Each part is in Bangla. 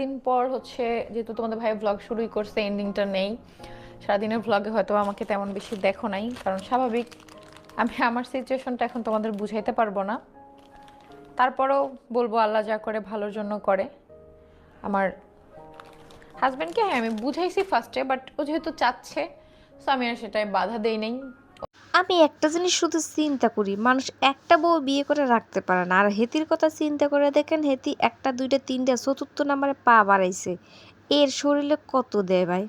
দিন পর হচ্ছে যেহেতু তোমাদের ভাই ব্লগ শুরুই করছে এন্ডিংটা নেই। সারাদিনের ব্লগে হয়তো আমাকে তেমন বেশি দেখো নাই, কারণ স্বাভাবিক। আমি আমার সিচুয়েশনটা এখন তোমাদের বুঝাইতে পারব না। তারপরেও বলব আল্লাহ যা করে ভালোর জন্য করে। আমার হাজব্যান্ডকে হ্যাঁ আমি বুঝাইছি ফার্স্টে বাট ও যেহেতু চাচ্ছে সো আমি আর সেটাই বাধা দেই নাই। আমি একটা জিনিস শুধু চিন্তা করি, মানুষ একটা বউ বিয়ে করে রাখতে পারে না। আর হেতির কথা চিন্তা করে দেখেন, হেতি একটা, দুইটা, তিনটা, চতুর্থ নাম্বারে পা বাড়াইছে। এর শরীরে কত দেয় ভাই?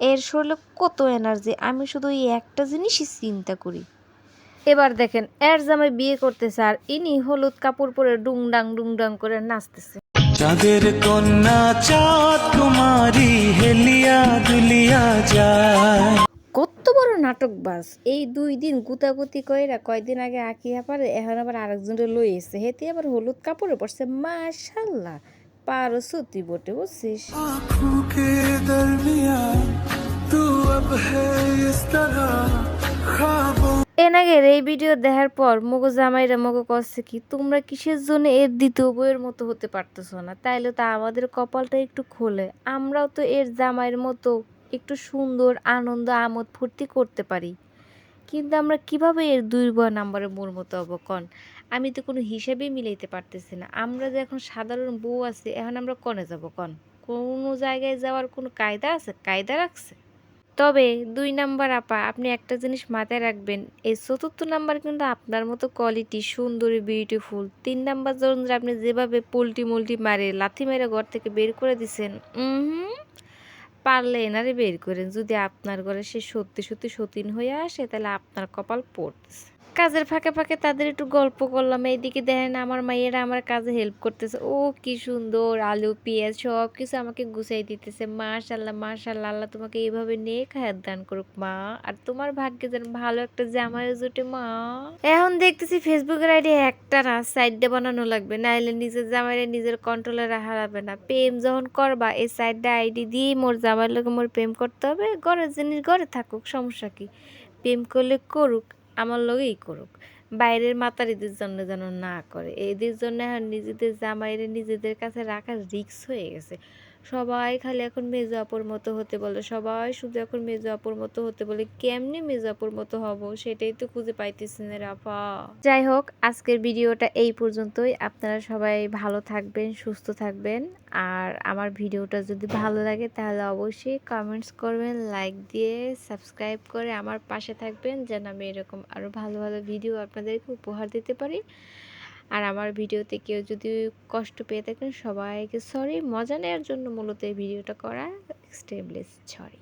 এর শরীরে কত এনার্জি আমি শুধু এই একটা জিনিসই চিন্তা করি। এবার দেখেন, এর জামাই বিয়ে করতেছে আর ইনি হলুদ কাপড় পরে ডুংডাং ডুংডাং করে নাচতেছে। চাঁদের কন্যা চাঁদ কুমারী হেলিয়া দুলিয়া যায়। নাটকবাজ এই দুই দিন গুতাগুতি কইরা কয়দিন আগে আঁকি আবার এখন আবার আরেকজন লই এসে হেতে আবার হলুদ কাপড়ে পড়ছে মাশাল্লাহ। পারো সত্যি বটে এর আগে এই ভিডিও দেখার পর মগো জামাইরা মগো করছে কি তোমরা কিসের জন্য এর দ্বিতীয় বইয়ের মতো হতে পারতেছো না? তাইলে তো আমাদের কপালটা একটু খোলে। আমরাও তো এর জামাইয়ের মতো একটু সুন্দর, আনন্দ, আমোদ ফুর্তি করতে পারি। কিন্তু আমরা কীভাবে এর দুই বয় নাম্বারে মোর মতো হব কন আমি তো কোনো হিসাবেই মিলাইতে পারতেছি না। আমরা যে এখন সাধারণ বউ আছে, এখন আমরা কনে যাব কন? কোনো জায়গায় যাওয়ার কোনো কায়দা আছে? কায়দা রাখছে? তবে দুই নাম্বার আপা, আপনি একটা জিনিস মাথায় রাখবেন, এই চতুর্থ নাম্বার কিন্তু আপনার মতো কোয়ালিটি সুন্দরী বিউটিফুল তিন নাম্বার যখন আপনি যেভাবে পোল্টি মোল্টি মারে, লাথি মেরে ঘর থেকে বের করে দিছেন হুম পারলে এনারে বের করেন। যদি আপনার ঘরে সে সত্যি সত্যি সতীন হয়ে আসে, তাহলে আপনার কপাল পড়তেছে। কাজের ফাঁকে ফাঁকে তাদের একটু গল্প করলাম। এইদিকে দেখেন আমার মাইয়েরা আমার কাজে হেল্প করতেছে। ও কি সুন্দর, আলু, পেঁয়াজ সব কিছু আমাকে গুছাই দিতেছে। মাশাল্লাহ মাশাল্লাহ, আল্লাহ তোমাকে এইভাবে নেক হায়াত দান করুক মা। আর তোমার ভাগ্যে যেন ভালো একটা জামাই জুটে মা। এখন দেখতেছি ফেসবুকের আইডি একটা না সাইডে বানানো লাগবে। নাইলে নিজের জামাইরে নিজের কন্ট্রোলে যাবে না। প্রেম যখন করবা, এই সাইডে আইডি দিয়েই মোর জামাইয়ের লোকে মোর প্রেম করতে হবে। ঘরের জিনিস ঘরে থাকুক, সমস্যা কি? প্রেম করলে করুক। আমার লগেই করুক। বাইরের মাতার মাতারিদের জন্য যেন না করে। এদের জন্য নিজেদের জামাইরে নিজেদের কাছে রাখা রিক্স হয়ে গেছে। সবাই খালি এখন মেজো আপুর মতো হতে বলে, সবাই শুধু এখন মেজো আপুর মতো হতে বলে, কেমনি মেজো আপুর মতো হব সেটাই তো খুঁজে পাইতেছি না রাফা। যাই হোক, আজকের ভিডিওটা এই পর্যন্তই, আপনারা সবাই ভালো থাকবেন, সুস্থ থাকবেন, আর আমার ভিডিওটা যদি ভালো লাগে তাহলে অবশ্যই কমেন্টস করবেন লাইক দিয়ে সাবস্ক্রাইব করে আমার পাশে থাকবেন, যেন আমি এরকম আরও ভালো ভালো ভিডিও আপনাদেরকে উপহার দিতে পারি। আর আমার ভিডিওতে কেউ যদি কষ্ট পেয়ে থাকেন, সবাইকে সরি মজা নেওয়ার জন্য মূলত এই ভিডিওটা করা স্টেবলেস সরি